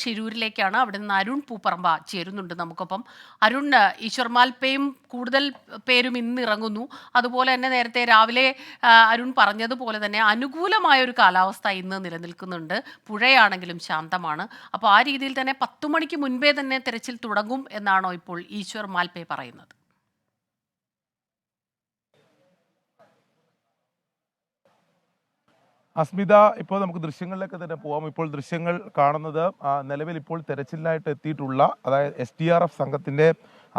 ഷിരൂരിലേക്കാണ് അവിടെ നിന്ന് അരുൺ പൂപ്പറമ്പ ചേരുന്നുണ്ട് നമുക്കൊപ്പം. അരുൺ ഈശ്വർമാൽപ്പയും കൂടുതൽ പേരും ഇന്ന് ഇറങ്ങുന്നു. അതുപോലെ തന്നെ നേരത്തെ രാവിലെ അരുൺ പറഞ്ഞതുപോലെ തന്നെ അനുകൂലമായ ഒരു കാലാവസ്ഥ ഇന്ന് നിലനിൽക്കുന്നുണ്ട്. പുഴയാണെങ്കിലും ശാന്തമാണ്. അപ്പോൾ ആ രീതിയിൽ തന്നെ പത്തു മണിക്ക് മുൻപേ തന്നെ തിരച്ചിൽ തുടങ്ങും എന്നാണോ ഇപ്പോൾ ഈശ്വർ മാൽപ്പേ പറയുന്നത്? അസ്മിത ഇപ്പോൾ നമുക്ക് ദൃശ്യങ്ങളിലേക്ക് തന്നെ പോവാം. ഇപ്പോൾ ദൃശ്യങ്ങൾ കാണുന്നത് നിലവിൽ ഇപ്പോൾ തെരച്ചിലിനായിട്ട് എത്തിയിട്ടുള്ള അതായത് എസ് ഡി ആർ എഫ് സംഘത്തിന്റെ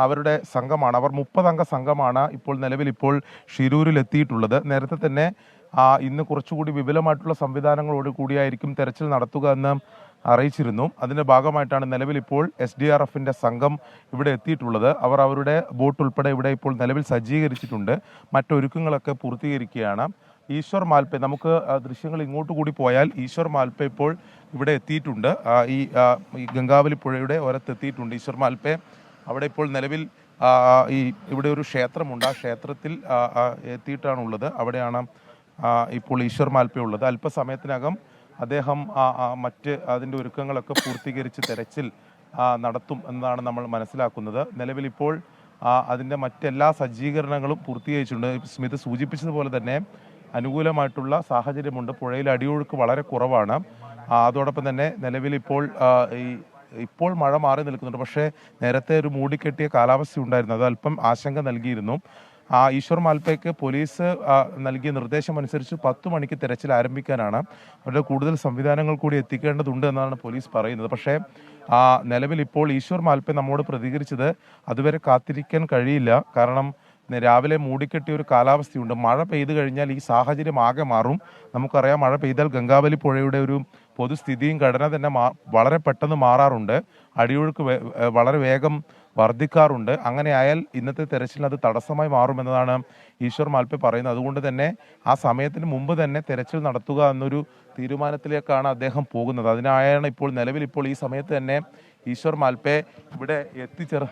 അവരുടെ സംഘമാണ്. അവർ മുപ്പതംഗ സംഘമാണ് ഇപ്പോൾ നിലവിൽ ഇപ്പോൾ ഷിരൂരിൽ എത്തിയിട്ടുള്ളത്. നേരത്തെ തന്നെ ഇന്ന് കുറച്ചുകൂടി വിപുലമായിട്ടുള്ള സംവിധാനങ്ങളോട് കൂടിയായിരിക്കും തെരച്ചിൽ നടത്തുക എന്ന് അറിയിച്ചിരുന്നു. അതിന്റെ ഭാഗമായിട്ടാണ് നിലവിൽ ഇപ്പോൾ എസ് ഡി ആർ എഫിന്റെ സംഘം ഇവിടെ എത്തിയിട്ടുള്ളത്. അവർ അവരുടെ ബോട്ട് ഉൾപ്പെടെ ഇവിടെ ഇപ്പോൾ നിലവിൽ സജ്ജീകരിച്ചിട്ടുണ്ട്. മറ്റൊരുക്കങ്ങളൊക്കെ പൂർത്തീകരിക്കുകയാണ്. ഈശ്വർ മാൽപ്പെ നമുക്ക് ദൃശ്യങ്ങൾ ഇങ്ങോട്ട് കൂടി പോയാൽ ഈശ്വർ മാൽപ്പെ ഇപ്പോൾ ഇവിടെ എത്തിയിട്ടുണ്ട്. ഈ ഗംഗാവലി പുഴയുടെ ഓരത്തെത്തിയിട്ടുണ്ട് ഈശ്വർ മാൽപ്പെ അവിടെ ഇപ്പോൾ നിലവിൽ ഈ ഇവിടെ ഒരു ക്ഷേത്രമുണ്ട്. ആ ക്ഷേത്രത്തിൽ എത്തിയിട്ടാണുള്ളത്. അവിടെയാണ് ഇപ്പോൾ ഈശ്വർ മാൽപ്പെ ഉള്ളത്. അല്പസമയത്തിനകം അദ്ദേഹം മറ്റ് അതിന്റെ ഒരുക്കങ്ങളൊക്കെ പൂർത്തീകരിച്ച് തെരച്ചിൽ നടത്തും എന്നാണ് നമ്മൾ മനസ്സിലാക്കുന്നത്. ആ, അതിന്റെ മറ്റെല്ലാ സജ്ജീകരണങ്ങളും പൂർത്തീകരിച്ചിട്ടുണ്ട്. സ്മിത് സൂചിപ്പിച്ചതുപോലെ തന്നെ അനുകൂലമായിട്ടുള്ള സാഹചര്യമുണ്ട്. പുഴയിൽ അടിയൊഴുക്ക് വളരെ കുറവാണ്. അതോടൊപ്പം തന്നെ നിലവിൽ ഇപ്പോൾ ഈ ഇപ്പോൾ മഴ മാറി നിൽക്കുന്നുണ്ട്. പക്ഷേ നേരത്തെ ഒരു മൂടിക്കെട്ടിയ കാലാവസ്ഥ ഉണ്ടായിരുന്നു. അത് അല്പം ആശങ്ക നൽകിയിരുന്നു. ആ ഈശ്വർ മാൽപ്പയ്ക്ക് പോലീസ് നൽകിയ നിർദ്ദേശം അനുസരിച്ച് പത്ത് മണിക്ക് തിരച്ചിൽ ആരംഭിക്കാനാണ് അവരുടെ കൂടുതൽ സംവിധാനങ്ങൾ കൂടി എത്തിക്കേണ്ടതുണ്ട് എന്നാണ് പോലീസ് പറയുന്നത്. പക്ഷേ ആ, നിലവിൽ ഇപ്പോൾ ഈശ്വർ മാൽപ്പ നമ്മോട് പ്രതികരിച്ചത് അതുവരെ കാത്തിരിക്കാൻ കഴിയില്ല. കാരണം രാവിലെ മൂടിക്കെട്ടിയ ഒരു കാലാവസ്ഥയുണ്ട്. മഴ പെയ്തു കഴിഞ്ഞാൽ ഈ സാഹചര്യം ആകെ മാറും. നമുക്കറിയാം മഴ പെയ്താൽ ഗംഗാവലി പുഴയുടെ ഒരു പൊതുസ്ഥിതിയും ഘടന തന്നെ വളരെ പെട്ടെന്ന് മാറാറുണ്ട്. അടിയൊഴുക്ക് വളരെ വേഗം വർദ്ധിക്കാറുണ്ട്. അങ്ങനെ ആയാൽ ഇന്നത്തെ തെരച്ചിലിന് അത് തടസ്സമായി മാറുമെന്നതാണ് ഈശ്വർ മാൽപ്പെ പറയുന്നത്. അതുകൊണ്ട് തന്നെ ആ സമയത്തിന് മുമ്പ് തന്നെ തെരച്ചിൽ നടത്തുക എന്നൊരു തീരുമാനത്തിലേക്കാണ് അദ്ദേഹം പോകുന്നത്. അതിനായാണ് ഇപ്പോൾ നിലവിൽ ഇപ്പോൾ ഈ സമയത്ത് തന്നെ ഈശ്വർ മാൽപ്പെ ഇവിടെ എത്തിച്ചേർ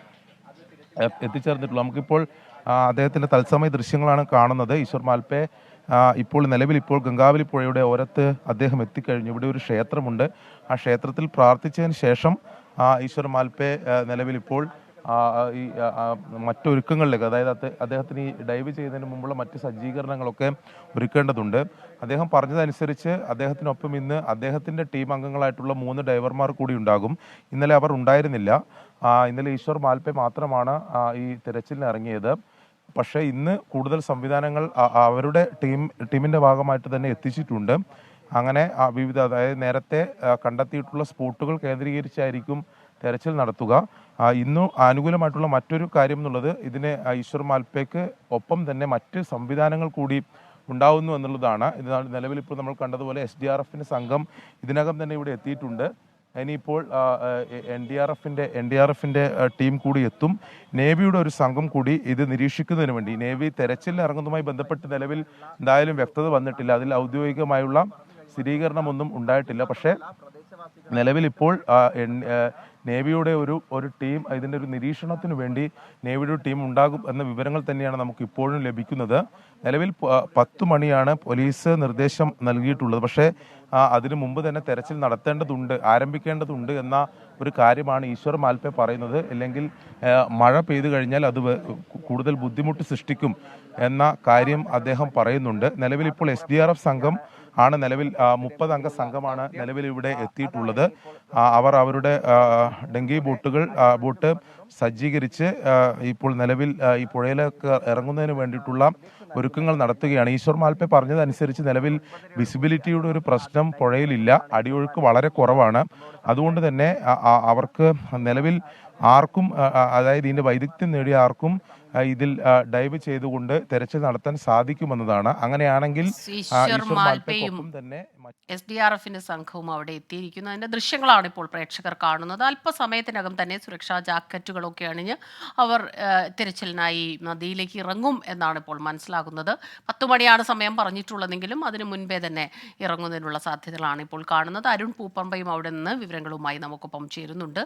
എത്തിച്ചേർന്നിട്ടുള്ളൂ നമുക്കിപ്പോൾ ആ, അദ്ദേഹത്തിന്റെ തത്സമയ ദൃശ്യങ്ങളാണ് കാണുന്നത്. ഈശ്വർ മാൽപ്പെ ഇപ്പോൾ നിലവിൽ ഇപ്പോൾ ഗംഗാവലി പുഴയുടെ ഓരത്ത് അദ്ദേഹം എത്തിക്കഴിഞ്ഞു. ഇവിടെ ഒരു ക്ഷേത്രമുണ്ട്. ആ ക്ഷേത്രത്തിൽ പ്രാർത്ഥിച്ചതിന് ശേഷം ഈശ്വർ മാൽപ്പെ നിലവിൽ ഇപ്പോൾ ഈ മറ്റൊരുക്കങ്ങളിലേക്ക് അതായത് അദ്ദേ- അദ്ദേഹത്തിന് ഈ ഡൈവ് ചെയ്യുന്നതിന് മുമ്പുള്ള മറ്റ് സജ്ജീകരണങ്ങളൊക്കെ ഒരുക്കേണ്ടതുണ്ട്. അദ്ദേഹം പറഞ്ഞതനുസരിച്ച് അദ്ദേഹത്തിനൊപ്പം ഇന്ന് അദ്ദേഹത്തിന്റെ ടീം അംഗങ്ങളായിട്ടുള്ള മൂന്ന് ഡൈവർമാർ കൂടി ഉണ്ടാകും. ഇന്നലെ അവർ ഉണ്ടായിരുന്നില്ല. ഇന്നലെ ഈശ്വർ മാൽപ്പെ മാത്രമാണ് ഈ തിരച്ചിലിന് ഇറങ്ങിയത്. പക്ഷേ ഇന്ന് കൂടുതൽ സംവിധാനങ്ങൾ അവരുടെ ടീം ടീമിന്റെ ഭാഗമായിട്ട് തന്നെ എത്തിച്ചിട്ടുണ്ട്. അങ്ങനെ വിവിധ അതായത് നേരത്തെ കണ്ടെത്തിയിട്ടുള്ള സ്പോട്ടുകൾ കേന്ദ്രീകരിച്ചായിരിക്കും തെരച്ചിൽ നടത്തുക. ഇന്നു അനുകൂലമായിട്ടുള്ള മറ്റൊരു കാര്യം എന്നുള്ളത് ഇതിന് ഈശ്വർ മാൽപ്പേക്ക് ഒപ്പം തന്നെ മറ്റ് സംവിധാനങ്ങൾ കൂടി ഉണ്ടാവുന്നു എന്നുള്ളതാണ്. ഇത് നിലവിൽ ഇപ്പോൾ നമ്മൾ കണ്ടതുപോലെ എസ് ഡി ആർ എഫിന്റെ സംഘം ഇതിനകം തന്നെ ഇവിടെ എത്തിയിട്ടുണ്ട്. ഇനിയിപ്പോൾ എൻ ഡി ആർ എഫിന്റെ എൻ ഡി ആർ എഫിന്റെ ടീം കൂടി എത്തും. നേവിയുടെ ഒരു സംഘം കൂടി ഇത് നിരീക്ഷിക്കുന്നതിന് വേണ്ടി. നേവി തെരച്ചിൽ ഇറങ്ങുന്നതുമായി ബന്ധപ്പെട്ട് നിലവിൽ എന്തായാലും വ്യക്തത വന്നിട്ടില്ല. അതിൽ ഔദ്യോഗികമായുള്ള സ്ഥിരീകരണമൊന്നും ഉണ്ടായിട്ടില്ല. പക്ഷേ നിലവിൽ ഇപ്പോൾ നേവിയുടെ ഒരു ഒരു ടീം ഇതിന്റെ ഒരു നിരീക്ഷണത്തിന് വേണ്ടി നേവിയുടെ ടീം ഉണ്ടാകും എന്ന വിവരങ്ങൾ തന്നെയാണ് നമുക്ക് ഇപ്പോഴും ലഭിക്കുന്നത്. നിലവിൽ പത്ത് മണിയാണ് പോലീസ് നിർദ്ദേശം നൽകിയിട്ടുള്ളത്. പക്ഷേ അതിനു മുമ്പ് തന്നെ തെരച്ചിൽ നടത്തേണ്ടതുണ്ട് ആരംഭിക്കേണ്ടതുണ്ട് എന്ന ഒരു കാര്യമാണ് ഈശ്വർ മാൽപ്പെ പറയുന്നത്. അല്ലെങ്കിൽ മഴ പെയ്തു കഴിഞ്ഞാൽ അത് കൂടുതൽ ബുദ്ധിമുട്ട് സൃഷ്ടിക്കും എന്ന കാര്യം അദ്ദേഹം പറയുന്നുണ്ട്. നിലവിൽ ഇപ്പോൾ എസ് സംഘം ആണ് നിലവിൽ മുപ്പത് അംഗ സംഘമാണ് നിലവിൽ ഇവിടെ എത്തിയിട്ടുള്ളത്. അവർ അവരുടെ ഡെങ്കി ബോട്ടുകൾ ബോട്ട് സജ്ജീകരിച്ച് ഇപ്പോൾ നിലവിൽ ഈ പുഴയിലേക്ക് ഇറങ്ങുന്നതിന് വേണ്ടിയിട്ടുള്ള ഒരുക്കങ്ങൾ നടത്തുകയാണ്. ഈശ്വർ മാൽപ്പെ പറഞ്ഞതനുസരിച്ച് നിലവിൽ വിസിബിലിറ്റിയുടെ ഒരു പ്രശ്നം പുഴയിലില്ല. അടിയൊഴുക്ക് വളരെ കുറവാണ്. അതുകൊണ്ട് തന്നെ അവർക്ക് നിലവിൽ ആർക്കും അതായത് ഇതിന്റെ വൈദഗ്ധ്യം നേടിയ ആർക്കും ഇതിൽ ഡൈവ് ചെയ്തുകൊണ്ട് തെരച്ചിൽ നടത്താൻ സാധിക്കുമെന്നതാണ്. അങ്ങനെയാണെങ്കിൽ തന്നെ എസ് ഡി ആർ എഫിന്റെ സംഘവും അവിടെ എത്തിയിരിക്കുന്നു. അതിന്റെ ദൃശ്യങ്ങളാണ് ഇപ്പോൾ പ്രേക്ഷകർ കാണുന്നത്. അല്പസമയത്തിനകം തന്നെ സുരക്ഷാ ജാക്കറ്റുകളൊക്കെ അണിഞ്ഞ് അവർ തിരച്ചിലിനായി നദിയിലേക്ക് ഇറങ്ങും എന്നാണ് ഇപ്പോൾ മനസ്സിലാകുന്നത്. പത്തു മണിയാണ് സമയം പറഞ്ഞിട്ടുള്ളതെങ്കിലും അതിനു മുൻപേ തന്നെ ഇറങ്ങുന്നതിനുള്ള സാധ്യതകളാണ് ഇപ്പോൾ കാണുന്നത്. അരുൺ പൂപ്പമ്പയും അവിടെ നിന്ന് വിവരങ്ങളുമായി നമുക്കൊപ്പം ചേരുന്നുണ്ട്.